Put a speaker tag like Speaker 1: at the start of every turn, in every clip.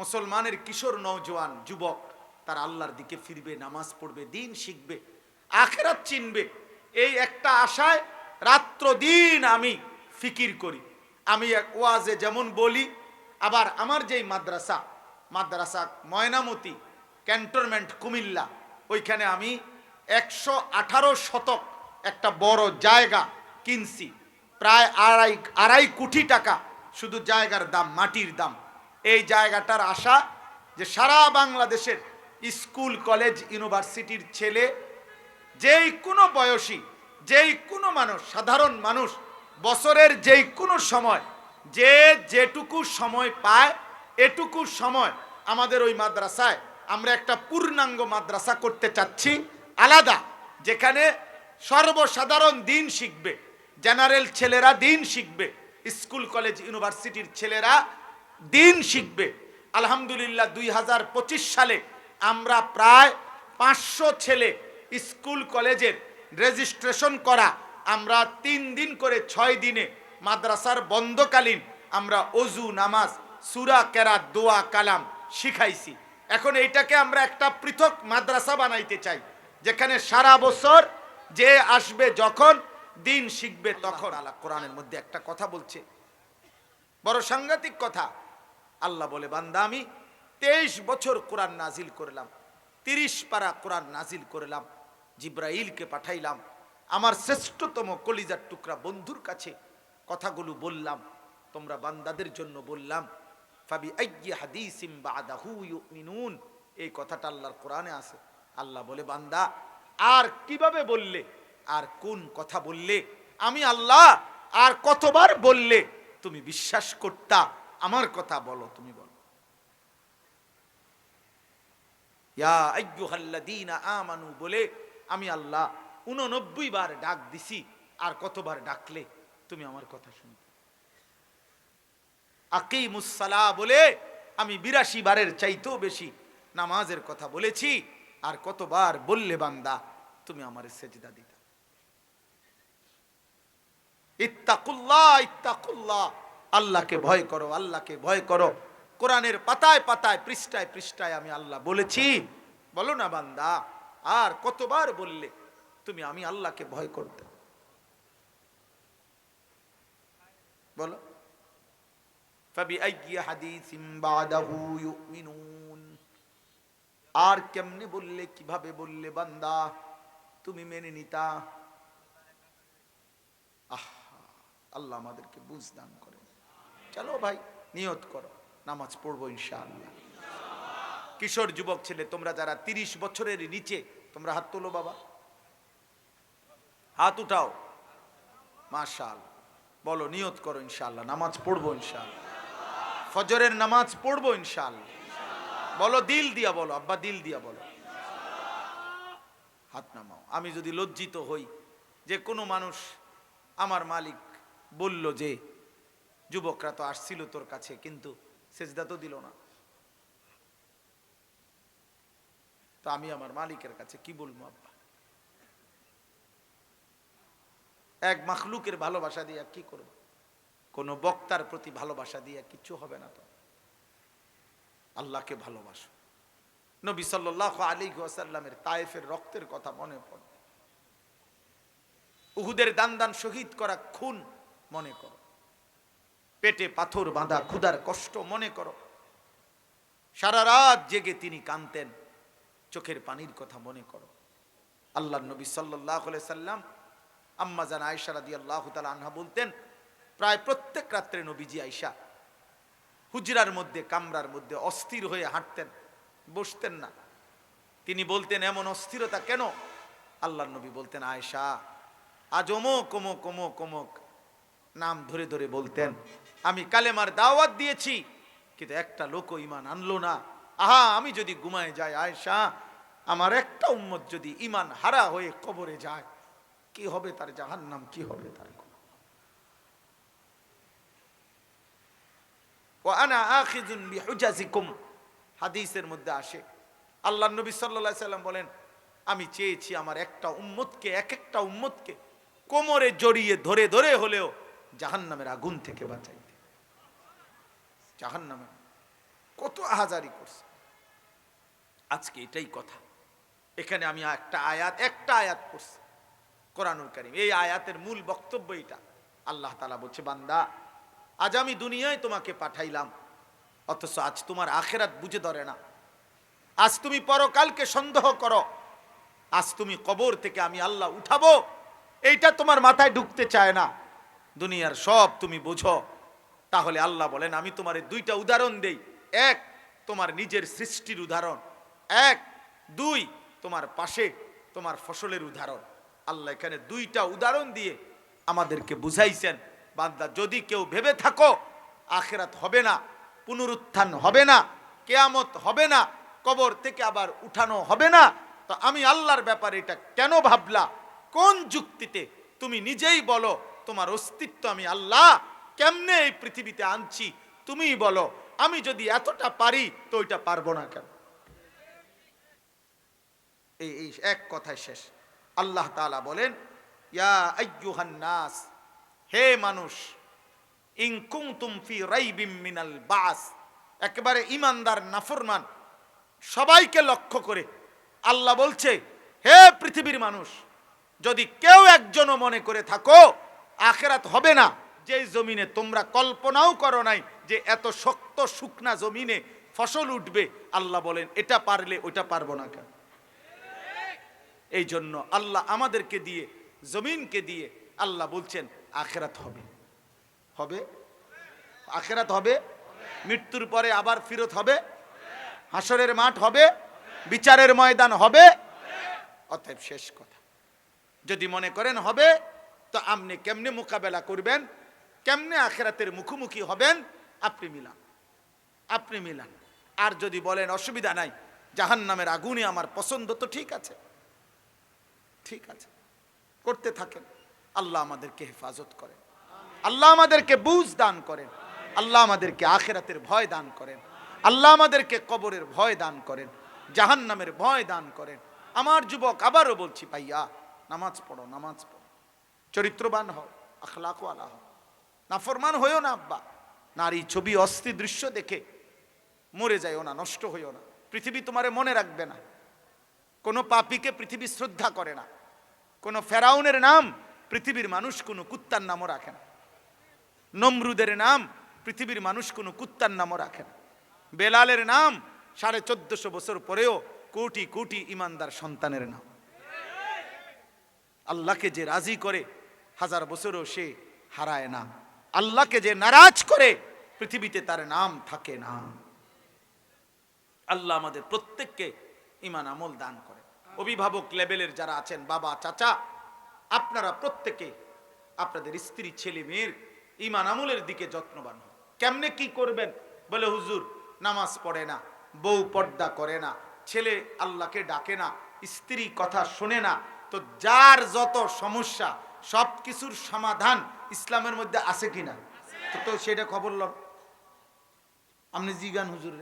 Speaker 1: মুসলমানের কিশোর নওজোয়ান যুবক তার আল্লাহর দিকে ফিরবে, নামাজ পড়বে, দিন শিখবে, আখেরাত চিনবে। এই একটা আশায় রাত্র দিন আমি ফিকির করি। আমি এক ওয়াজে যেমন বলি, আবার আমার যেই মাদ্রাসা মাদ্রাসা ময়নামতি, ক্যান্টনমেন্ট কুমিল্লা, ওইখানে আমি একশো আঠারো শতক একটা বড় জায়গা কিনছি। প্রায় আড়াই আড়াই কোটি টাকা শুধু জায়গার দাম, মাটির দাম। এই জায়গাটার আশা যে সারা বাংলাদেশের স্কুল, কলেজ, ইউনিভার্সিটির ছেলে, যেই কোনো বয়সী, যেই কোনো মানুষ, সাধারণ মানুষ, বছরের যেই কোনো সময়, যে যেটুকু সময় পায়, এটুকু সময় আমাদের ওই মাদ্রাসায় আমরা একটা পূর্ণাঙ্গ মাদ্রাসা করতে চাচ্ছি, আলাদা, যেখানে সর্বসাধারণ দিন শিখবে, জেনারেল ছেলেরা দিন শিখবে, স্কুল, কলেজ, ইউনিভার্সিটির ছেলেরা দিন শিখবে। আলহামদুলিল্লাহ দুই হাজার পঁচিশ সালে আমরা প্রায় পাঁচশো ছেলে স্কুল কলেজের রেজিস্ট্রেশন করা আমরা তিন দিন করে ছয় দিনে মাদ্রাসার বন্ধকালীন আমরা অজু নামাজ সুরা কেরাত দোয়া কালাম শিখাইছি। এখন এইটাকে আমরা একটা পৃথক মাদ্রাসা বানাইতে চাই যেখানে সারা বছর যে আসবে যখন দিন শিখবে তখন। আল্লাহ কোরআনের মধ্যে একটা কথা বলছে। বড় সাংঘাতিক কথা আল্লাহ বলে, বান্দা, আমি তেইশ বছর কোরআন নাজিল করলাম, তিরিশ পারা কোরআন নাজিল করলাম, জিব্রাইলকে পাঠাইলাম, আমার শ্রেষ্ঠতম কলিজার টুকরা বন্ধুর কাছে কথাগুলো বললাম, তোমরা বান্দাদের জন্য বললাম, ফাবি ইউমিনুন। এই কথাটা আল্লাহর কোরআনে আছে। আল্লাহ বলে, বান্দা, আর কীভাবে বললে? আর কোন কথা বললে? আমি আল্লাহ, আর কতবার বললে? তুমি বিশ্বাস করতা আমার কথা বলো, তুমি বলো। আমানু বলে, আমি আল্লাহ উননব্বই বার ডাক দিছি, আর কতবার ডাকলে তুমি আমার কথা শুনতে আকিমুসালা বলে, আমি বিরাশি বারের চাইতেও বেশি নামাজের কথা বলেছি, আর কতবার বললে বান্দা, তুমি আমার সেজদা দিতা। ইত্তাকুল্লাহ ইত্তাকুল্লাহ। আল্লাহকে ভয় করো, আল্লাহকে ভয় করো। কোরআনের পাতায় পাতায়, পৃষ্ঠায় পৃষ্ঠায় আমি আল্লাহ বলেছি। বলো না বান্দা, আর কতবার বললে তুমি আমি আল্লাহকে ভয় করতে? বলো। আর কেমনে বললে, কীভাবে বললে বান্দা, তুমি মেনে নিতা? আহ, আল্লাহ আমাদেরকে বুঝ দান করে। চলো ভাই, নিয়ত করো, নামাজ পড়ব ইনশাআল্লাহ। কিশোর যুবক ছেলে, তোমরা যারা তিরিশ বছরের নিচে, তোমরা হাত তোলো বাবা। হাত উঠাও। মাশাল, বলো নিয়ত করো ইনশাআল্লাহ, নামাজ পড়ব ইনশাআল্লাহ। ফজরের নামাজ পড়ব ইনশাআল্লাহ। বলো দিল দিয়া বলো, আব্বা দিল দিয়া বলো। হাত নামাও। আমি যদি লজ্জিত হই, যে কোনো মানুষ আমার মালিক বলল যে যুবকরা তো আসছিল তোর কাছে, কিন্তু সেজদা তো দিল না। তো আমি আমার মালিকের কাছে কি বলব আব্বা? এক মাখলুকের ভালোবাসা দিয়ে কি করব? কোন বক্তার প্রতি ভালোবাসা দিয়ে কিচ্ছু হবে না তো। আল্লাহকে ভালোবাসো। নবী সাল্লাহ আলী ওয়াসাল্লামের তায়েফের রক্তের কথা মনে পড়ে। উহুদের দান দান শহীদ করা খুন মনে করো। পেটে পাথর বাঁধা ক্ষুধার কষ্ট মনে করো। সারা রাত জেগে তিনি কানতেন চোখের পানির কথা মনে করো। আল্লাহ নবী সাল্লাহ সাল্লাম, আম্মা জান আয়সা রাদি আল্লাহ আনহা বলতেন, প্রায় প্রত্যেক রাত্রে নবীজি আয়সা হুজরার মধ্যে, কামরার মধ্যে অস্থির হয়ে হাঁটতেন, বসতেন না। তিনি বলতেন, এমন অস্থিরতা কেন? আল্লাহ নবী বলতেন আয়সা আজ অমুক অমুক অমুক অমুক। নাম ধরে ধরে বলতেন আমি কালেমার দাওয়াত দিয়েছি, কিন্তু একটা লোক ইমান আনলো না। আহা, আমি যদি ঘুমায় যাই আয়সা আমার একটা উম্মত যদি ইমান হারা হয়ে কবরে যায়, কি হবে তার জাহান নাম কি হবে তার হাদিসের মধ্যে আসে আল্লাহ নবী সাল্লাল্লাহু সাল্লাম বলেন, আমি চেয়েছি আমার একটা উম্মতকে এক একটা উম্মতকে কোমরে জড়িয়ে ধরে ধরে হলেও জাহান্নামের আগুন থেকে বাঁচাইতে জাহান্নামের কত আহাজারি করছে। আজকে এটাই কথা। এখানে আমি একটা আয়াত একটা আয়াত পড়ছি কোরআনুল কারিম। এই আয়াতের মূল বক্তব্য এটা আল্লাহ তালা বলছে, বান্দা, আজ আমি দুনিয়ায় তোমাকে পাঠাইলাম, অথচ আজ তোমার আখেরাত বুঝে ধরে না। আজ তুমি পরকালকে সন্দেহ করো। আজ তুমি কবর থেকে আমি আল্লাহ উঠাবো। এইটা তোমার মাথায় ঢুকতে চায় না। দুনিয়ার সব তুমি বোঝো। তাহলে আল্লাহ বলেন, আমি তোমার দুইটা উদাহরণ দেই। এক, তোমার নিজের সৃষ্টির উদাহরণ। এক, দুই, তোমার পাশে তোমার ফসলের উদাহরণ। আল্লাহ এখানে দুইটা উদাহরণ দিয়ে আমাদেরকে বুঝাইছেন। বান্দা, যদি কেউ ভেবে থাকো, আখেরাত হবে না, পুনরুত্থান হবে না, কেয়ামত হবে না, কবর থেকে আবার উঠানো হবে না, তো আমি আল্লাহর ব্যাপারে এটা কেন ভাবলা? কোন যুক্তিতে? তুমি নিজেই বলো, তোমার অস্তিত্ব আমি আল্লাহ কেমনে এই পৃথিবীতে আনছি? তুমি বলো। আমি যদি এতটা পারি, তো ওইটা পারব না কেন? এই এই এক কথায় শেষ। আল্লাহ তাআলা বলেন, ইয়া নাস, হে মানুষ, ইন কুনতুম ফি রাইবিম মিনাল বাস। একেবারে ইমানদার নাফরমান, সবাইকে লক্ষ্য করে আল্লাহ বলছে, হে পৃথিবীর মানুষ, যদি কেউ একজনও মনে করে থাকো, আখেরাত হবে না। যে জমিনে, তোমরা কল্পনাও করো নাই যে এত শক্ত শুকনা জমিনে ফসল উঠবে। আল্লাহ বলেন, এটা পারলে ওটা পারব না কেন? এই জন্য আল্লাহ আমাদেরকে দিয়ে, জমিনকে দিয়ে আল্লাহ বলছেন, আখেরাত হবে। হবে? আখেরাত হবে? মৃত্যুর পরে আবার ফিরত হবে? হাসরের মাঠ হবে? বিচারের ময়দান হবে? অতএব শেষ কথা। যদি মনে করেন হবে, তো আপনি কেমনে মোকাবেলা করবেন? কেমনে আখেরাতের মুখোমুখি হবেন? আপনি মিলান। আপনি মিলান। আর যদি বলেন অসুবিধা নাই জাহান নামের আগুনে আমার পছন্দ তো ঠিক আছে। ঠিক আছে। করতে থাকেন। আল্লাহ আমাদেরকে হেফাজত করেন। আল্লাহ আমাদেরকে বুঝ দান করেন। আল্লাহ আমাদেরকে আখেরাতের ভয় দান করেন। আল্লাহ আমাদেরকে কবরের ভয় দান করেন। জাহান নামের ভয় দান করেন। আমার যুবক, আবারও বলছি, ভাইয়া, নামাজ পড়ো নামাজ পড়ো। চরিত্রবান হও আখলাকও আলা হও নাফরমান হইও না, আব্বা। নারী ছবি, অস্থি দৃশ্য দেখে মরে যাইও না, নষ্ট হইও না। পৃথিবী তোমারে মনে রাখবে না। কোনো পাপিকে পৃথিবী শ্রদ্ধা করে না। কোনো ফেরাউনের নাম পৃথিবীর মানুষ কোনো কুত্তার নামও রাখে না। নমরুদের নাম পৃথিবীর মানুষ কোনো কুত্তার নামও রাখে না। বেলালের নাম সাড়ে চোদ্দশো বছর পরেও কোটি কোটি ইমানদার সন্তানের নাম। আল্লাহকে যে রাজি করে, হাজার বছরও সে হারায় না। আল্লাহকে যে নারাজ করে, পৃথিবীতে তার নাম থাকে না। আল্লাহ আমাদের প্রত্যেককে ইমান আমল দান করে। অভিভাবক লেভেলের যারা আছেন, বাবা, চাচা, আপনারা প্রত্যেকে আপনাদের স্ত্রী, ছেলে, মেয়ের ইমান আমলের দিকে যত্নবান হন। কেমনে কি করবেন? বলে, হুজুর, নামাজ পড়ে না, বউ পর্দা করে না, ছেলে আল্লাহকে ডাকে না, স্ত্রী কথা শোনে না। তো যার যত সমস্যা সব কিছুর সমাধান ইসলামের মধ্যে আছে কিনা? তো তো সেটা খবর লন আপনি জিগান হুজুর।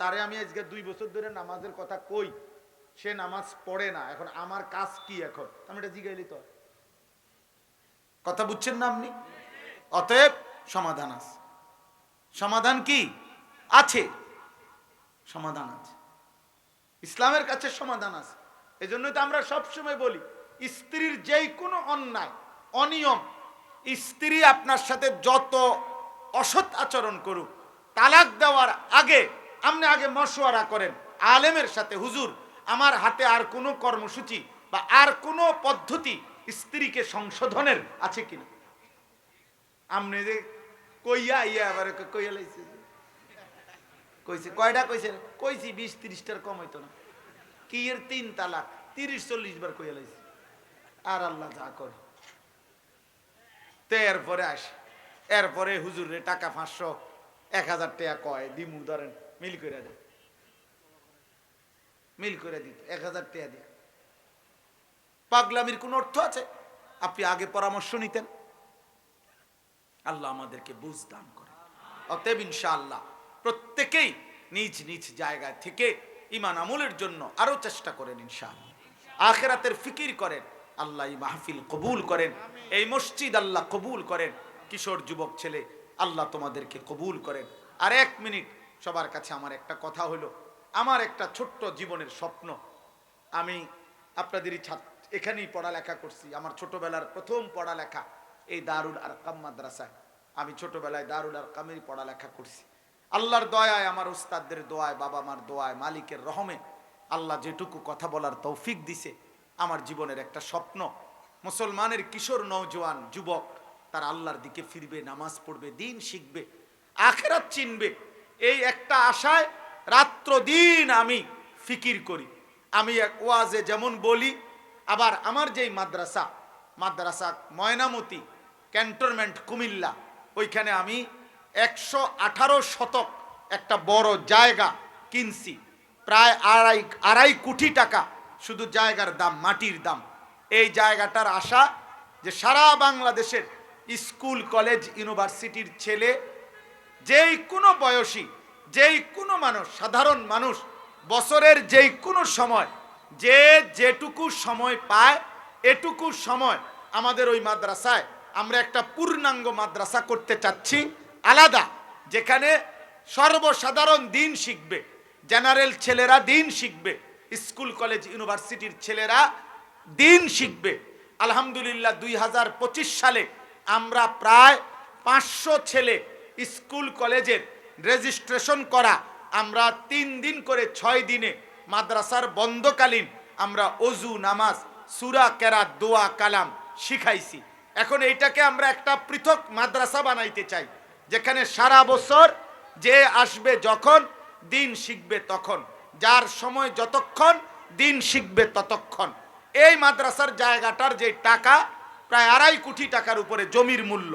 Speaker 1: তারে আমি আজকে দুই বছর ধরে নামাজের কথা কই, সে নামাজ পড়ে না। এখন আমার কাজ কি এখন? আমি এটা জিগাইলি তো। কথা বুঝছেন না আপনি? অতএব সমাধান আছে। সমাধান কি? আছে। সমাধান আছে। ইসলামের কাছে সমাধান আছে। এজন্যই তো আমরা সবসময় বলি স্ত্রীর যেই কোনো অন্যায়, অনিয়ম, স্ত্রী আপনার সাথে যত অসৎ আচরণ করুক, তালাক দেওয়ার আগে আপনি আগে মশওয়ারা করেন। আলেমের সাথে, হুজুর, আমার হাতে আর কোনো কর্মসূচি বা আর কোনো পদ্ধতি স্ত্রীকে সংশোধনের আছে কিনা? আপনি যে কইয়া ইয়া আবার কইয়া লাইছে। কইছে কয়টা কইছে? কইছি বিশ তিরিশটার কম হইতো না। কি এর তিন তালাক? তিরিশ, চল্লিশ বার কইয়া লাইছে। আর আল্লাহ যা করে। তো এরপরে আসে এরপরে হুজুরে টাকা পাঁচশো, এক হাজার টাকা কয়, দিমু ধরেন, মিল করে দেয় মিল করে দিত, এক হাজার টাকা দিয়ে। পাগলামির কোন অর্থ আছে? আপনি আগে পরামর্শ নিতেন। আল্লাহ আমাদেরকে বুঝ দান করে। অতএব ইনশাআল্লাহ প্রত্যেকেই নিজ নিজ জায়গায় থেকে ইমান আমলের জন্য আরও চেষ্টা করেন ইনশাআল্লাহ। আখেরাতের ফিকির করেন। আল্লাহ মাহফিল কবুল করেন। এই মসজিদ আল্লাহ কবুল করেন। কিশোর যুবক ছেলে, আল্লাহ তোমাদেরকে কবুল করেন। আর এক মিনিট, সবার কাছে আমার একটা কথা হলো, আমার একটা ছোট্ট জীবনের স্বপ্ন। আমি আপনাদেরই ছাত্র এখানেই পড়ালেখা করছি। আমার ছোটবেলার প্রথম পড়ালেখা এই দারুল আর আরকাম মাদ্রাসায়। আমি ছোটবেলায় দারুল আর আরকামেরই পড়ালেখা করছি। আল্লাহর দয়ায়, আমার উস্তাদদের দোয়ায়, বাবা মার দোয়ায়, মালিকের রহমে আল্লাহ যেটুকু কথা বলার তৌফিক দিছে আমার জীবনের একটা স্বপ্ন। মুসলমানের কিশোর নৌজওয়ান যুবক, তার আল্লাহর দিকে ফিরবে, নামাজ পড়বে, দিন শিখবে, আখেরাত চিনবে। এই একটা আশায় রাত্র দিন আমি ফিকির করি। আমি এক ওয়াজে যেমন বলি, আবার আমার যেই মাদ্রাসা মাদ্রাসা ময়নামতি, ক্যান্টনমেন্ট কুমিল্লা, ওইখানে আমি একশো আঠারো শতক একটা বড় জায়গা কিনছি, প্রায় আড়াই আড়াই কোটি টাকা শুধু জায়গার দাম, মাটির দাম। এই জায়গাটার আশা যে সারা বাংলাদেশের স্কুল, কলেজ, ইউনিভার্সিটির ছেলে, যেই কোনো বয়সী, যেই কোনো মানুষ, সাধারণ মানুষ, বছরের যেই কোনো সময়, যে যেটুকু সময় পায়, এটুকু সময় আমাদের ওই মাদ্রাসায় আমরা একটা পূর্ণাঙ্গ মাদ্রাসা করতে চাচ্ছি, আলাদা, যেখানে সর্বসাধারণ দিন শিখবে, জেনারেল ছেলেরা দিন শিখবে স্কুল, কলেজ, ইউনিভার্সিটির ছেলেরা দিন শিখবে। আলহামদুলিল্লাহ, দুই হাজার পঁচিশ সালে আমরা প্রায় পাঁচশো ছেলে স্কুল, কলেজের রেজিস্ট্রেশন করা আমরা তিন দিন করে ছয় দিনে মাদ্রাসার বন্ধকালীন আমরা অজু, নামাজ, সুরা, কেরাত, দোয়া, কালাম শিখাইছি। এখন এইটাকে আমরা একটা পৃথক মাদ্রাসা বানাইতে চাই, যেখানে সারা বছর যে আসবে যখন, দিন শিখবে তখন। যার সময় যতক্ষণ দিন শিখবে ততক্ষণ। এই মাদ্রাসার জায়গাটার যে টাকা, প্রায় আড়াই কোটি টাকার উপরে জমির মূল্য।